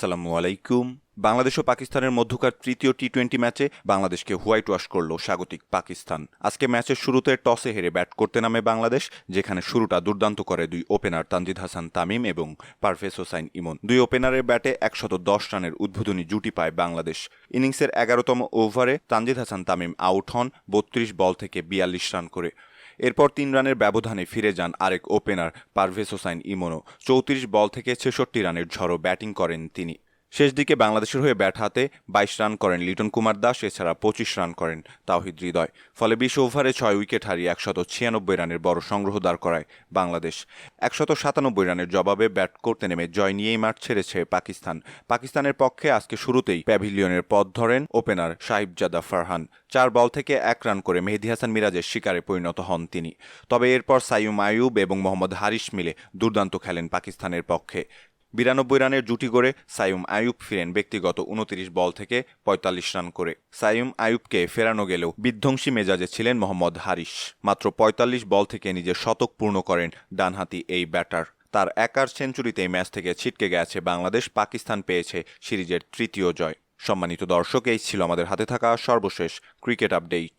আসসালামু আলাইকুম। বাংলাদেশ ও পাকিস্তানের মধ্যকার তৃতীয় টি টোয়েন্টি ম্যাচে বাংলাদেশকে হোয়াইট ওয়াশ করল স্বাগতিক পাকিস্তান। আজকে ম্যাচের শুরুতে টসে হেরে ব্যাট করতে নামে বাংলাদেশ, যেখানে শুরুটা দুর্দান্ত করে দুই ওপেনার তানজিদ হাসান তামিম এবং পারভেজ হোসাইন ইমন। দুই ওপেনারের ব্যাটে একশত দশ রানের উদ্বোধনী জুটি পায় বাংলাদেশ। ইনিংসের এগারোতম ওভারে তানজিদ হাসান তামিম আউট হন, বত্রিশ বল থেকে বিয়াল্লিশ রান করে। এরপর তিন রানের ব্যবধানে ফিরে যান আরেক ওপেনার পারভেজ হোসাইন ইমনো। চৌত্রিশ বল থেকে ছেষট্টি রানের ঝড়ো ব্যাটিং করেন তিনি। শেষ দিকে বাংলাদেশের হয়ে ব্যাট হাতে বাইশ রান করেন লিটন কুমার দাস, এছাড়া পঁচিশ রান করেন তাওহিদ হৃদয়। ফলে বিশ ওভারে ছয় উইকেট হারিয়ে একশত ছিয়ানব্বই রানের বড় সংগ্রহ দাঁড় করায় বাংলাদেশ। একশত সাতানব্বই রানের জবাবে ব্যাট করতে নেমে জয় নিয়েই মাঠ ছেড়েছে পাকিস্তান। পাকিস্তানের পক্ষে আজকে শুরুতেই প্যাভিলিয়নের পথ ধরেন ওপেনার সাহিবজাদা ফারহান। চার বল থেকে এক রান করে মেহেদি হাসান মিরাজের শিকারে পরিণত হন তিনি। তবে এরপর সাইয়ুম আয়ুব এবং মোহাম্মদ হারিস মিলে দুর্দান্ত খেলেন পাকিস্তানের পক্ষে। বিরানব্বই রানের জুটি গড়ে সাইয়ুম আয়ুব ফিরেন ব্যক্তিগত উনত্রিশ বল থেকে পঁয়তাল্লিশ রান করে। সাইয়ুম আয়ুবকে ফেরানো গেলেও বিধ্বংসী মেজাজে ছিলেন মোহাম্মদ হারিস মাত্র পঁয়তাল্লিশ বল থেকে নিজের শতক পূর্ণ করেন ডানহাতি এই ব্যাটার। তার একার সেঞ্চুরিতেই ম্যাচ থেকে ছিটকে গেছে বাংলাদেশ, পাকিস্তান পেয়েছে সিরিজের তৃতীয় জয়। সম্মানিত দর্শক, এই ছিল আমাদের হাতে থাকা সর্বশেষ ক্রিকেট আপডেট।